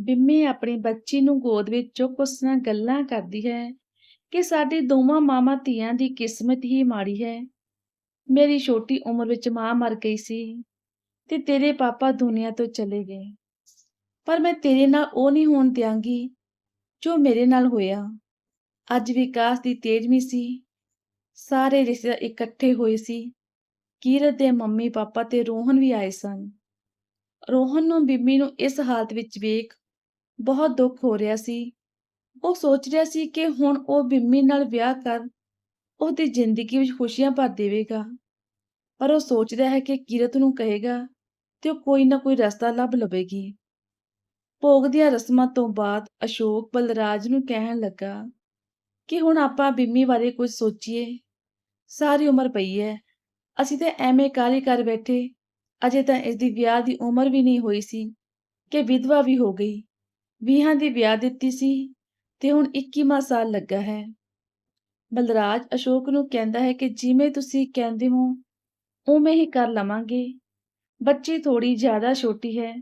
ਬਿੰਮੀ ਆਪਣੀ ਬੱਚੀ ਨੂੰ ਗੋਦ ਵਿੱਚ ਚੁੱਕ ਉਸ ਨਾਲ ਗੱਲਾਂ ਕਰਦੀ ਹੈ ਕਿ ਸਾਡੀ ਦੋਵਾਂ ਮਾਮਾ ਧੀਆਂ ਦੀ ਕਿਸਮਤ ਹੀ ਮਾੜੀ ਹੈ। ਮੇਰੀ ਛੋਟੀ ਉਮਰ ਵਿੱਚ ਮਾਂ ਮਰ ਗਈ ਸੀ ਤੇ ਤੇਰੇ ਪਾਪਾ ਦੁਨੀਆ ਤੋਂ ਚਲੇ ਗਏ। ਪਰ ਮੈਂ ਤੇਰੇ ਨਾਲ ਉਹ ਨਹੀਂ ਹੋਣ ਦਿਆਂਗੀ ਜੋ ਮੇਰੇ ਨਾਲ ਹੋਇਆ। ਅੱਜ ਵਿਕਾਸ ਦੀ ਤੇਜਵੀਂ ਸੀ। ਸਾਰੇ ਰਿਸ਼ਤੇਦਾਰ ਇਕੱਠੇ ਹੋਏ ਸੀ। ਕੀਰਤ ਦੇ ਮੰਮੀ ਪਾਪਾ ਤੇ ਰੋਹਨ ਵੀ ਆਏ ਸਨ। ਰੋਹਨ ਨੂੰ ਬਿੰਮੀ ਨੂੰ ਇਸ ਹਾਲਤ ਵਿੱਚ ਵੇਖ ਬਹੁਤ ਦੁੱਖ ਹੋ ਰਿਹਾ ਸੀ। ਉਹ ਸੋਚ ਰਿਹਾ ਸੀ ਕਿ ਹੁਣ ਉਹ ਬਿੰਮੀ ਨਾਲ ਵਿਆਹ ਕਰ ਉਹਦੀ ਜ਼ਿੰਦਗੀ ਵਿੱਚ ਖੁਸ਼ੀਆਂ ਭਰ ਦੇਵੇਗਾ। ਪਰ ਉਹ ਸੋਚਦਾ ਹੈ ਕਿ ਕਿਰਤ ਨੂੰ ਕਹੇਗਾ ਤੇ ਉਹ ਕੋਈ ਨਾ ਕੋਈ ਰਸਤਾ ਲੱਭ ਲਵੇਗੀ। ਭੋਗ ਦੀਆਂ ਰਸਮਾਂ ਤੋਂ ਬਾਅਦ ਅਸ਼ੋਕ ਬਲਰਾਜ ਨੂੰ ਕਹਿਣ ਲੱਗਾ ਕਿ ਹੁਣ ਆਪਾਂ ਬਿੰਮੀ ਬਾਰੇ ਕੁਝ ਸੋਚੀਏ। ਸਾਰੀ ਉਮਰ ਪਈ ਹੈ। ਅਸੀਂ ਤਾਂ ਐਵੇਂ ਕਾਲੀ ਕਰ ਬੈਠੇ। ਅਜੇ ਤਾਂ ਇਸ ਦੀ ਵਿਆਹ ਦੀ ਉਮਰ ਵੀ ਨਹੀਂ ਹੋਈ ਸੀ ਕਿ ਵਿਧਵਾ ਵੀ ਹੋ ਗਈ। ਵੀਹਾਂ ਦੀ ਵਿਆਹ ਦਿੱਤੀ ਸੀ ਤੇ ਹੁਣ 21ਵਾਂ ਸਾਲ ਲੱਗਾ ਹੈ। ਬਲਰਾਜ ਅਸ਼ੋਕ ਨੂੰ ਕਹਿੰਦਾ ਹੈ ਕਿ ਜਿਵੇਂ ਤੁਸੀਂ ਕਹਿੰਦੇ ਹੋ, ਉਵੇਂ ਹੀ ਕਰ ਲਵਾਂਗੇ। ਬੱਚੀ ਥੋੜੀ ਜ਼ਿਆਦਾ ਛੋਟੀ ਹੈ,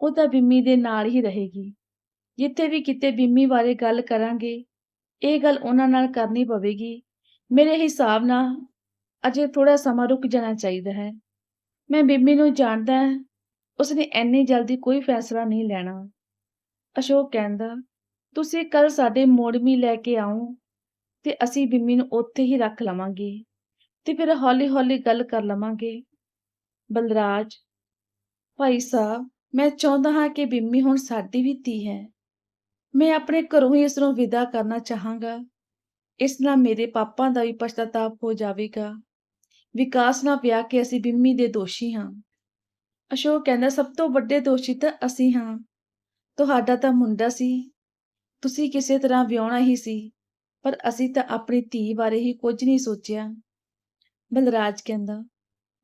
ਉਹ ਤਾਂ ਬਿੰਮੀ ਦੇ ਨਾਲ ਹੀ ਰਹੇਗੀ। ਜਿੱਥੇ ਵੀ ਕਿਤੇ ਬਿੰਮੀ ਬਾਰੇ ਗੱਲ ਕਰਾਂਗੇ, ਇਹ ਗੱਲ ਉਹਨਾਂ ਨਾਲ ਕਰਨੀ ਪਵੇਗੀ। ਮੇਰੇ ਹਿਸਾਬ ਨਾਲ ਅਜੇ ਥੋੜਾ ਸਮਾਂ ਰੁਕ ਜਾਣਾ ਚਾਹੀਦਾ ਹੈ। ਮੈਂ ਬਿੰਮੀ ਨੂੰ ਜਾਣਦਾ ਹਾਂ ਉਸਨੇ ਐਨੀ ਜਲਦੀ ਕੋਈ ਫੈਸਲਾ ਨਹੀਂ ਲੈਣਾ। ਅਸ਼ੋਕ ਕਹਿੰਦਾ, ਤੁਸੀਂ ਕੱਲ ਸਾਡੇ ਮੋੜਮੀ ਲੈ ਕੇ ਆਓ ਤੇ ਅਸੀਂ ਬਿੰਮੀ ਨੂੰ ਉੱਥੇ ਹੀ ਰੱਖ ਲਵਾਂਗੇ ਤੇ ਫਿਰ ਹੌਲੀ-ਹੌਲੀ ਗੱਲ ਕਰ ਲਵਾਂਗੇ। ਬਲਰਾਜ, ਭਾਈ ਸਾਹਿਬ, ਮੈਂ ਚਾਹੁੰਦਾ ਹਾਂ ਕਿ ਬਿੰਮੀ ਹੁਣ ਸਾਡੀ ਵੀ ਧੀ ਹੈ। ਮੈਂ ਆਪਣੇ ਘਰੋਂ ਹੀ ਇਸ ਨੂੰ ਵਿਦਾ ਕਰਨਾ ਚਾਹਾਂਗਾ। ਇਸ ਨਾਲ ਮੇਰੇ ਪਾਪਾ ਦਾ ਵੀ ਪਛਤਾਤਾਪ ਹੋ ਜਾਵੇਗਾ। ਵਿਕਾਸ ਨਾਲ ਵਿਆਹ ਕੇ ਅਸੀਂ ਬਿੰਮੀ ਦੇ ਦੋਸ਼ੀ ਹਾਂ। ਅਸ਼ੋਕ ਕਹਿੰਦਾ, ਸਭ ਤੋਂ ਵੱਡੇ ਦੋਸ਼ੀ ਤਾਂ ਅਸੀਂ ਹਾਂ। ਤੁਹਾਡਾ ਤਾਂ ਮੁੰਡਾ ਸੀ। ਤੁਸੀਂ ਕਿਸੇ ਤਰ੍ਹਾਂ ਵਿਆਹਣਾ ਹੀ ਸੀ, ਪਰ ਅਸੀਂ ਤਾਂ ਆਪਣੀ ਧੀ ਬਾਰੇ ਹੀ ਕੁਝ ਨਹੀਂ ਸੋਚਿਆ। ਬਲਰਾਜ ਕਹਿੰਦਾ,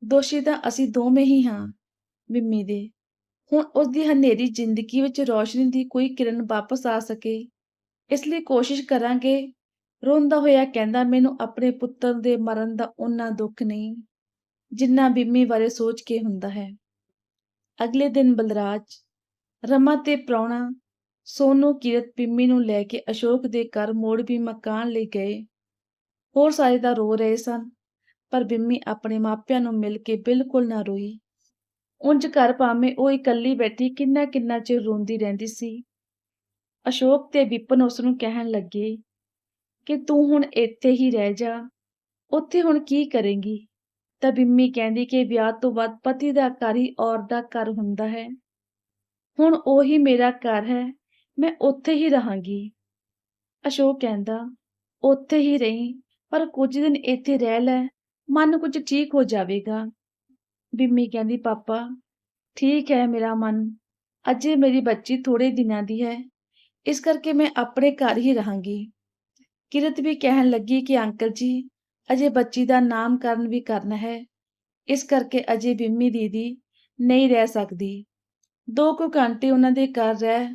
ਦੋਸ਼ੀ ਤਾਂ ਅਸੀਂ ਦੋਵੇਂ ਹੀ ਹਾਂ ਬਿੰਮੀ ਦੇ। ਹੁਣ ਉਸ ਦੀ ਹਨੇਰੀ ਜ਼ਿੰਦਗੀ ਵਿੱਚ ਰੌਸ਼ਨੀ ਦੀ ਕੋਈ ਕਿਰਨ ਵਾਪਸ ਆ ਸਕੇ। ਇਸ ਲਈ ਕੋਸ਼ਿਸ਼ ਕਰਾਂਗੇ। ਰੋਂਦਾ ਹੋਇਆ ਕਹਿੰਦਾ, ਮੈਨੂੰ ਆਪਣੇ ਪੁੱਤਰ ਦੇ ਮਰਨ ਦਾ ਉਨਾ ਦੁੱਖ ਨਹੀਂ, ਜਿੰਨਾ ਬਿੰਮੀ ਬਾਰੇ ਸੋਚ ਕੇ ਹੁੰਦਾ ਹੈ। ਅਗਲੇ ਦਿਨ ਬਲਰਾਜ ਰਮਾ ਤੇ ਪ੍ਰਾਹੁਣਾ, ਸੋਨੂ, ਕਿਰਤ ਬਿੰਮੀ ਨੂੰ ਲੈ ਕੇ ਅਸ਼ੋਕ ਦੇ ਘਰ ਮੋੜ ਵੀ ਮਕਾਨ ਲਈ ਗਏ। ਹੋਰ ਸਾਰੇ ਤਾਂ ਰੋ ਰਹੇ ਸਨ, ਪਰ ਬਿੰਮੀ ਆਪਣੇ ਮਾਪਿਆਂ ਨੂੰ ਮਿਲ ਕੇ ਬਿਲਕੁਲ ਨਾ ਰੋਈ। ਉਂਝ ਘਰ ਭਾਵੇਂ ਉਹ ਇਕੱਲੀ ਬੈਠੀ ਕਿੰਨਾ ਕਿੰਨਾ ਚਿਰ ਰੋਂਦੀ ਰਹਿੰਦੀ ਸੀ। ਅਸ਼ੋਕ ਤੇ ਵਿਪਨ ਉਸ ਨੂੰ ਕਹਿਣ ਲੱਗੇ ਕਿ ਤੂੰ ਹੁਣ ਇੱਥੇ ਹੀ ਰਹਿ ਜਾ, ਉੱਥੇ ਹੁਣ ਕੀ ਕਰੇਂਗੀ? ਤਾਂ ਬਿੰਮੀ ਕਹਿੰਦੀ ਕਿ ਵਿਆਹ ਤੋਂ ਬਾਅਦ ਪਤੀ ਦਾ ਘਰ ਹੀ ਔਰਤ ਦਾ ਘਰ ਹੁੰਦਾ ਹੈ। ਹੁਣ ਉਹੀ ਮੇਰਾ ਘਰ ਹੈ, ਮੈਂ ਉੱਥੇ ਹੀ ਰਹਾਂਗੀ। ਅਸ਼ੋਕ ਕਹਿੰਦਾ, ਉੱਥੇ ਹੀ ਰਹੀਂ, ਪਰ ਕੁਝ ਦਿਨ ਇੱਥੇ ਰਹਿ ਲੈ, ਮਨ ਕੁਝ ਠੀਕ ਹੋ ਜਾਵੇਗਾ। ਬਿੰਮੀ ਕਹਿੰਦੀ, ਪਾਪਾ, ਠੀਕ ਹੈ ਮੇਰਾ ਮਨ, ਅਜੇ ਮੇਰੀ ਬੱਚੀ ਥੋੜੇ ਦਿਨਾਂ ਦੀ ਹੈ, ਇਸ ਕਰਕੇ ਮੈਂ ਆਪਣੇ ਘਰ ਹੀ ਰਹਾਂਗੀ। ਕਿਰਤ ਵੀ ਕਹਿਣ ਲੱਗੀ ਕਿ, ਅੰਕਲ ਜੀ, ਅਜੇ ਬੱਚੀ ਦਾ ਨਾਮਕਰਨ ਵੀ ਕਰਨਾ ਹੈ, ਇਸ ਕਰਕੇ ਅਜੇ ਬਿੰਮੀ ਦੀਦੀ ਨਹੀਂ ਰਹਿ ਸਕਦੀ। ਦੋ ਕੁ ਘੰਟੇ ਉਹਨਾਂ ਦੇ ਘਰ ਰਹਿ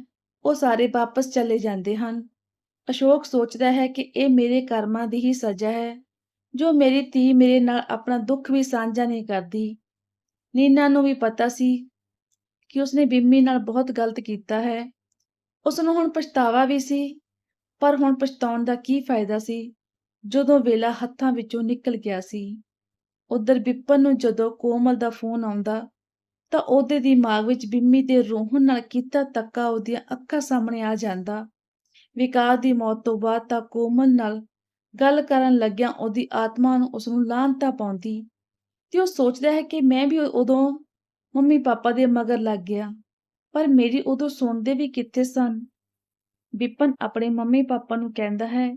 ਉਹ ਸਾਰੇ ਵਾਪਸ ਚਲੇ ਜਾਂਦੇ ਹਨ। ਅਸ਼ੋਕ ਸੋਚਦਾ ਹੈ ਕਿ ਇਹ ਮੇਰੇ ਕਰਮਾਂ ਦੀ ਹੀ ਸਜ਼ਾ ਹੈ, ਜੋ ਮੇਰੀ ਧੀ ਮੇਰੇ ਨਾਲ ਆਪਣਾ ਦੁੱਖ ਵੀ ਸਾਂਝਾ ਨਹੀਂ ਕਰਦੀ। ਨੀਨਾ ਨੂੰ ਵੀ ਪਤਾ ਸੀ ਕਿ ਉਸਨੇ ਬਿੰਮੀ ਨਾਲ ਬਹੁਤ ਗਲਤ ਕੀਤਾ ਹੈ। ਉਸ ਨੂੰ ਹੁਣ ਪਛਤਾਵਾ ਵੀ ਸੀ, ਪਰ ਹੁਣ ਪਛਤਾਉਣ ਦਾ ਕੀ ਫਾਇਦਾ ਸੀ, ਜਦੋਂ ਵੇਲਾ ਹੱਥਾਂ ਵਿੱਚੋਂ ਨਿਕਲ ਗਿਆ ਸੀ। ਉਧਰ ਬਿੱਪਨ ਨੂੰ ਜਦੋਂ ਕੋਮਲ ਦਾ ਫੋਨ ਆਉਂਦਾ ਤਾਂ ਉਹਦੇ ਦਿਮਾਗ ਵਿੱਚ ਬਿੰਮੀ ਦੇ ਰੋਹਨ ਨਾਲ ਕੀਤਾ ਤੱਕਾ ਉਹਦੀਆਂ ਅੱਖਾਂ ਸਾਹਮਣੇ ਆ ਜਾਂਦਾ। ਵਿਕਾਰ ਦੀ ਮੌਤ ਤੋਂ ਬਾਅਦ ਤਾਂ ਕੋਮਲ ਨਾਲ ਗੱਲ ਕਰਨ ਲੱਗਿਆ ਉਹਦੀ ਆਤਮਾ ਨੂੰ ਉਸ ਨੂੰ ਲਾਂਤਾ ਪਾਉਂਦੀ। ਤੇ ਉਹ ਸੋਚਦਾ ਹੈ ਕਿ ਮੈਂ ਵੀ ਉਦੋਂ ਮੰਮੀ ਪਾਪਾ ਦੇ ਮਗਰ ਲੱਗ ਗਿਆ, ਪਰ ਮੇਰੀ ਉਦੋਂ ਸੁਣਦੇ ਵੀ ਕਿੱਥੇ ਸਨ? ਵਿਪਨ ਆਪਣੇ ਮੰਮੀ ਪਾਪਾ ਨੂੰ ਕਹਿੰਦਾ ਹੈ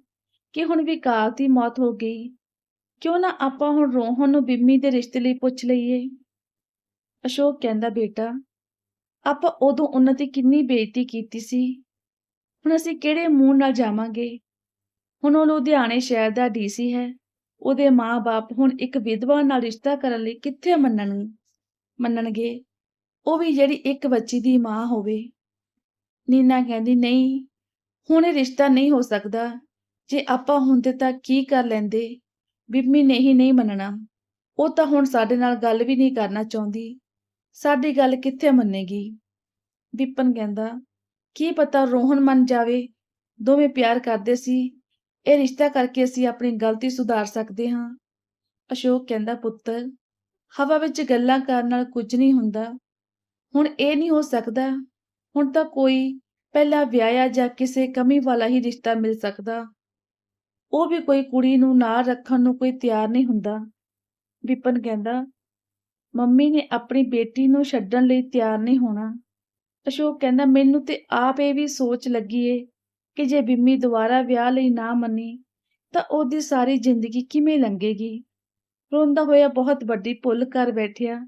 ਕਿ ਹੁਣ ਵਿਕਾਰ ਦੀ ਮੌਤ ਹੋ ਗਈ। ਕਿਉਂ ਨਾ ਆਪਾਂ ਹੁਣ ਰੋਹਨ ਨੂੰ ਬਿੰਮੀ ਦੇ ਰਿਸ਼ਤੇ ਲਈ ਪੁੱਛ ਲਈਏ? ਅਸ਼ੋਕ ਕਹਿੰਦਾ, ਬੇਟਾ, ਆਪਾਂ ਉਦੋਂ ਉਹਨਾਂ ਦੀ ਕਿੰਨੀ ਬੇਇੱਜ਼ਤੀ ਕੀਤੀ ਸੀ? ਹੁਣ ਅਸੀਂ ਕਿਹੜੇ ਮੂੰਹ ਨਾਲ ਜਾਵਾਂਗੇ? ਹੁਣ ਉਹ ਲੁਧਿਆਣੇ ਸ਼ਹਿਰ ਦਾ ਡੀਸੀ ਹੈ। ਉਹਦੇ ਮਾਂ-ਬਾਪ ਹੁਣ ਇੱਕ ਵਿਧਵਾ ਨਾਲ ਰਿਸ਼ਤਾ ਕਰਨ ਲਈ ਕਿੱਥੇ ਮੰਨਣ, ਮੰਨਣਗੇ? ਉਹ ਵੀ ਜਿਹੜੀ ਇੱਕ ਬੱਚੀ ਦੀ ਮਾਂ ਹੋਵੇ। ਨੀਨਾ ਕਹਿੰਦੀ, ਨਹੀਂ, ਹੁਣ ਇਹ ਰਿਸ਼ਤਾ ਨਹੀਂ ਹੋ ਸਕਦਾ। ਜੇ ਆਪਾਂ ਹੁੰਦੇ ਤਾਂ ਕੀ ਕਰ ਲੈਂਦੇ? ਬਿੰਮੀ ਨੇ ਹੀ ਨਹੀਂ ਮੰਨਣਾ। ਉਹ ਤਾਂ ਹੁਣ ਸਾਡੇ ਨਾਲ ਗੱਲ ਵੀ ਨਹੀਂ ਕਰਨਾ ਚਾਹੁੰਦੀ। ਸਾਡੀ ਗੱਲ ਕਿੱਥੇ ਮੰਨੇਗੀ? ਵਿਪਨ ਕਹਿੰਦਾ, ਕੀ ਪਤਾ ਰੋਹਨ ਮੰਨ ਜਾਵੇ? ਦੋਵੇਂ ਪਿਆਰ ਕਰਦੇ ਸੀ। ਇਹ ਰਿਸ਼ਤਾ ਕਰਕੇ ਅਸੀਂ ਆਪਣੀ ਗਲਤੀ ਸੁਧਾਰ ਸਕਦੇ ਹਾਂ। ਅਸ਼ੋਕ ਕਹਿੰਦਾ, ਪੁੱਤਰ, ਹਵਾ ਵਿੱਚ ਗੱਲਾਂ ਕਰਨ ਨਾਲ ਕੁਝ ਨਹੀਂ ਹੁੰਦਾ। ਹੁਣ ਇਹ ਨਹੀਂ ਹੋ ਸਕਦਾ। ਹੁਣ ਤਾਂ ਕੋਈ ਪਹਿਲਾਂ ਵਿਆਹਿਆ ਜਾਂ ਕਿਸੇ ਕਮੀ ਵਾਲਾ ਹੀ ਰਿਸ਼ਤਾ ਮਿਲ ਸਕਦਾ। ਉਹ ਵੀ ਕੋਈ ਕੁੜੀ ਨੂੰ ਨਾਲ ਰੱਖਣ ਨੂੰ ਕੋਈ ਤਿਆਰ ਨਹੀਂ ਹੁੰਦਾ। ਵਿਪਨ ਕਹਿੰਦਾ ਮੰਮੀ ਨੇ ਆਪਣੀ ਬੇਟੀ ਨੂੰ ਛੱਡਣ ਲਈ ਤਿਆਰ ਨਹੀਂ ਹੋਣਾ। ਅਸ਼ੋਕ ਕਹਿੰਦਾ, ਮੈਨੂੰ ਤੇ ਆਪ ਇਹ ਵੀ ਸੋਚ ਲੱਗੀ ਏ ਕਿ ਜੇ ਬਿੰਮੀ ਦੁਬਾਰਾ ਵਿਆਹ ਲਈ ਨਾ ਮੰਨੀ, ਤਾਂ ਉਹਦੀ ਸਾਰੀ ਜ਼ਿੰਦਗੀ ਕਿਵੇਂ ਲੰਘੇਗੀ? ਰੋਂਦਾ ਹੋਇਆ ਬਹੁਤ ਵੱਡੀ ਭੁੱਲ ਕਰ ਬੈਠਿਆ।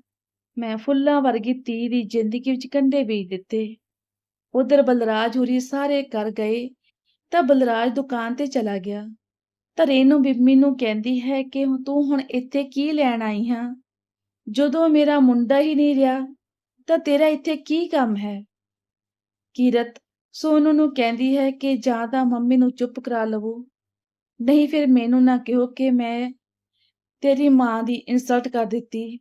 ਮੈਂ ਫੁੱਲਾਂ ਵਰਗੀ ਧੀ ਦੀ ਜ਼ਿੰਦਗੀ ਵਿੱਚ ਕੰਢੇ ਬੀਜ ਦਿੱਤੇ। ਉਧਰ ਬਲਰਾਜ ਹੁਰੀ ਸਾਰੇ ਕਰ ਗਏ, ਤਾਂ ਬਲਰਾਜ ਦੁਕਾਨ ਤੇ ਚਲਾ ਗਿਆ। ਤਾਂ ਰੇਨੂ ਬਿੰਮੀ ਨੂੰ ਕਹਿੰਦੀ ਹੈ ਕਿ ਤੂੰ ਹੁਣ ਇੱਥੇ ਕੀ ਲੈਣ ਆਈ ਹਾਂ? ਜਦੋਂ ਮੇਰਾ ਮੁੰਡਾ ਹੀ ਨਹੀਂ ਰਿਹਾ, ਤਾਂ ਤੇਰਾ ਇੱਥੇ ਕੀ ਕੰਮ ਹੈ? ਕੀਰਤ ਸੋਨੂ ਨੂੰ ਕਹਿੰਦੀ ਹੈ ਕਿ ਜਾਂ ਤਾਂ ਮੰਮੀ ਨੂੰ ਚੁੱਪ ਕਰਾ ਲਵੋ। ਨਹੀਂ ਫਿਰ ਮੈਨੂੰ ਨਾ ਕਿਹੋ ਕਿ ਮੈਂ ਤੇਰੀ ਮਾਂ ਦੀ ਇਨਸਲਟ ਕਰ ਦਿੱਤੀ।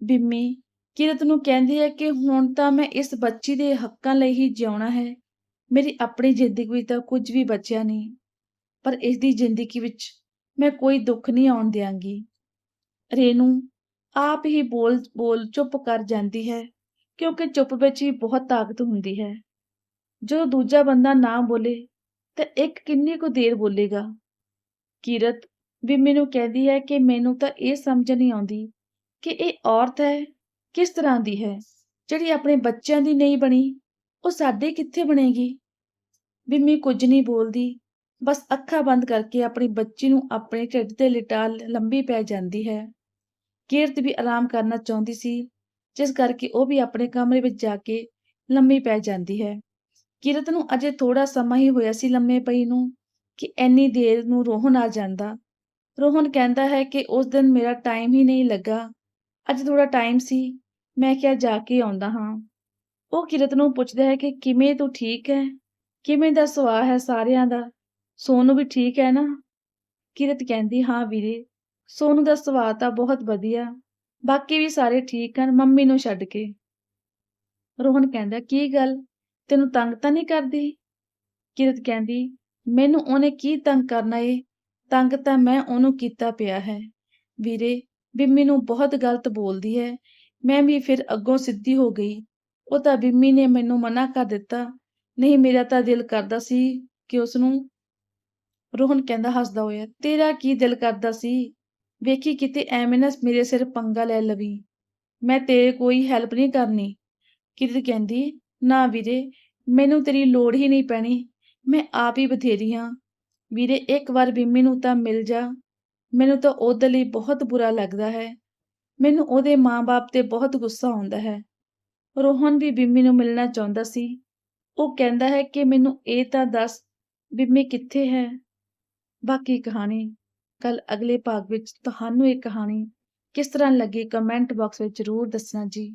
ਬਿੰਮੀ, ਕਿਰਤ ਨੂੰ ਕਹਿੰਦੀ ਹੈ ਕਿ ਹੁਣ ਤਾਂ ਮੈਂ ਇਸ ਬੱਚੀ ਦੇ ਹੱਕਾਂ ਲਈ ਹੀ ਜਿਉਣਾ ਹੈ। ਮੇਰੀ ਆਪਣੀ ਜ਼ਿੰਦਗੀ ਵਿੱਚ ਤਾਂ ਕੁਝ ਵੀ ਬਚਿਆ ਨਹੀਂ, ਪਰ ਇਸ ਦੀ ਜ਼ਿੰਦਗੀ ਵਿੱਚ ਮੈਂ ਕੋਈ ਦੁੱਖ ਨਹੀਂ ਆਉਣ ਦਿਆਂਗੀ। ਰੇਨੂ ਆਪ ਹੀ ਬੋਲ ਬੋਲ ਚੁੱਪ ਕਰ ਜਾਂਦੀ ਹੈ, ਕਿਉਂਕਿ ਚੁੱਪ ਵਿੱਚ ਹੀ ਬਹੁਤ ਤਾਕਤ ਹੁੰਦੀ ਹੈ। ਜਦੋਂ ਦੂਜਾ ਬੰਦਾ ਨਾ ਬੋਲੇ, ਤਾਂ ਇੱਕ ਕਿੰਨੀ ਕੁ ਦੇਰ ਬੋਲੇਗਾ? ਕੀਰਤ ਵੀ ਮੈਨੂੰ ਕਹਿੰਦੀ ਹੈ ਕਿ ਮੈਨੂੰ ਤਾਂ ਇਹ ਸਮਝ ਨਹੀਂ ਆਉਂਦੀ ਕਿ ਇਹ ਔਰਤ ਹੈ, ਕਿਸ ਤਰ੍ਹਾਂ ਦੀ ਹੈ? ਜਿਹੜੀ ਆਪਣੇ ਬੱਚਿਆਂ ਦੀ ਨਹੀਂ ਬਣੀ, ਉਹ ਸਾਡੇ ਕਿੱਥੇ ਬਣੇਗੀ? ਬਿੰਮੀ ਕੁਝ ਨਹੀਂ ਬੋਲਦੀ, ਬਸ ਅੱਖਾਂ ਬੰਦ ਕਰਕੇ ਆਪਣੀ ਬੱਚੀ ਨੂੰ ਆਪਣੇ ਢਿੱਡ ਤੇ ਲਿਟਾ ਲੰਬੀ ਪੈ ਜਾਂਦੀ ਹੈ। ਕੀਰਤ ਵੀ ਆਰਾਮ ਕਰਨਾ ਚਾਹੁੰਦੀ ਸੀ, ਜਿਸ ਕਰਕੇ ਉਹ ਵੀ ਆਪਣੇ ਕਮਰੇ ਵਿੱਚ ਜਾ ਕੇ ਲੰਮੀ ਪੈ ਜਾਂਦੀ ਹੈ। ਕੀਰਤ ਨੂੰ ਅਜੇ ਥੋੜਾ ਸਮਾਂ ਹੀ ਹੋਇਆ ਸੀ ਲੰਮੇ ਪਈ ਨੂੰ ਕਿ ਐਨੀ ਦੇਰ ਨੂੰ ਰੋਹਨ ਆ ਜਾਂਦਾ। ਰੋਹਨ ਕਹਿੰਦਾ ਹੈ ਕਿ ਉਸ ਦਿਨ ਮੇਰਾ ਟਾਈਮ ਹੀ ਨਹੀਂ ਲੱਗਾ। ਅੱਜ ਥੋੜਾ ਟਾਈਮ ਸੀ, ਮੈਂ ਕਿਹਾ ਜਾ ਕੇ ਆਉਂਦਾ ਹਾਂ। ਉਹ ਕਿਰਤ ਨੂੰ ਪੁੱਛਦਾ ਹੈ ਕਿ ਕਿਵੇਂ ਤੂੰ ਠੀਕ ਹੈ? ਕਿਵੇਂ ਦਾ ਸੁਭਾਅ ਹੈ ਸਾਰਿਆਂ ਦਾ? ਸੋਨੂੰ ਵੀ ਠੀਕ ਹੈ ਨਾ? ਕਿਰਤ ਕਹਿੰਦੀ, ਹਾਂ ਵੀਰੇ ਸੋਨੂ ਦਾ ਸੁਭਾਅ ਤਾਂ ਬਹੁਤ ਵਧੀਆ। ਬਾਕੀ ਵੀ ਸਾਰੇ ਠੀਕ ਹਨ, ਮੰਮੀ ਨੂੰ ਛੱਡ ਕੇ। ਰੋਹਨ ਕਹਿੰਦਾ, ਕੀ ਗੱਲ? ਤੈਨੂੰ ਤੰਗ ਤਾਂ ਨਹੀਂ ਕਰਦੀ? ਕਿਰਤ ਕਹਿੰਦੀ, ਮੈਨੂੰ ਉਹਨੇ ਕੀ ਤੰਗ ਕਰਨਾ ਏ? ਤੰਗ ਤਾਂ ਮੈਂ ਉਹਨੂੰ ਕੀਤਾ ਪਿਆ ਹੈ। ਵੀਰੇ, ਬਿੰਮੀ ਨੂੰ ਬਹੁਤ ਗਲਤ ਬੋਲਦੀ ਹੈ। ਮੈਂ ਵੀ ਫਿਰ ਅੱਗੋਂ ਸਿੱਧੀ ਹੋ ਗਈ। ਉਹ ਤਾਂ ਬਿੰਮੀ ਨੇ ਮੈਨੂੰ ਮਨਾ ਕਰ ਦਿੱਤਾ। ਨਹੀਂ, ਮੇਰਾ ਤਾਂ ਦਿਲ ਕਰਦਾ ਸੀ ਕਿ ਉਸ ਨੂੰ ਰੋਹਨ ਕਹਿੰਦਾ, ਹੱਸਦਾ ਹੋਇਆ, ਤੇਰਾ ਕੀ ਦਿਲ ਕਰਦਾ ਸੀ? ਵੇਖੀ ਕਿਤੇ ਐਵੇਂ ਨਾ ਮੇਰੇ ਸਿਰ ਪੰਗਾ ਲੈ ਲਵੀ। ਮੈਂ ਤੇਰੇ ਕੋਈ ਹੈਲਪ ਨਹੀਂ ਕਰਨੀ। ਕਿਰਤ ਕਹਿੰਦੀ, ਨਾ ਵੀਰੇ, ਮੈਨੂੰ ਤੇਰੀ ਲੋੜ ਹੀ ਨਹੀਂ ਪੈਣੀ। ਮੈਂ ਆਪ ਹੀ ਬਥੇਰੀ ਹਾਂ। ਵੀਰੇ, ਇੱਕ ਵਾਰ ਬਿੰਮੀ ਨੂੰ ਤਾਂ ਮਿਲ ਜਾ। ਮੈਨੂੰ ਤਾਂ ਉਹਦੇ ਲਈ ਬਹੁਤ ਬੁਰਾ ਲੱਗਦਾ ਹੈ। ਮੈਨੂੰ ਉਹਦੇ ਮਾਂ-ਬਾਪ ਤੇ ਬਹੁਤ ਗੁੱਸਾ ਆਉਂਦਾ ਹੈ। ਰੋਹਨ ਵੀ ਬਿੰਮੀ ਨੂੰ ਮਿਲਣਾ ਚਾਹੁੰਦਾ ਸੀ। ਉਹ ਕਹਿੰਦਾ ਹੈ ਕਿ ਮੈਨੂੰ ਇਹ ਤਾਂ ਦੱਸ ਬਿੰਮੀ ਕਿੱਥੇ ਹੈ? ਬਾਕੀ ਕਹਾਣੀ। ਕੱਲ ਅਗਲੇ ਭਾਗ ਵਿੱਚ ਤੁਹਾਨੂੰ ਇਹ ਕਹਾਣੀ ਕਿਸ ਤਰ੍ਹਾਂ ਲੱਗੀ ਕਮੈਂਟ ਬਾਕਸ ਵਿੱਚ ਜ਼ਰੂਰ ਦੱਸਣਾ ਜੀ।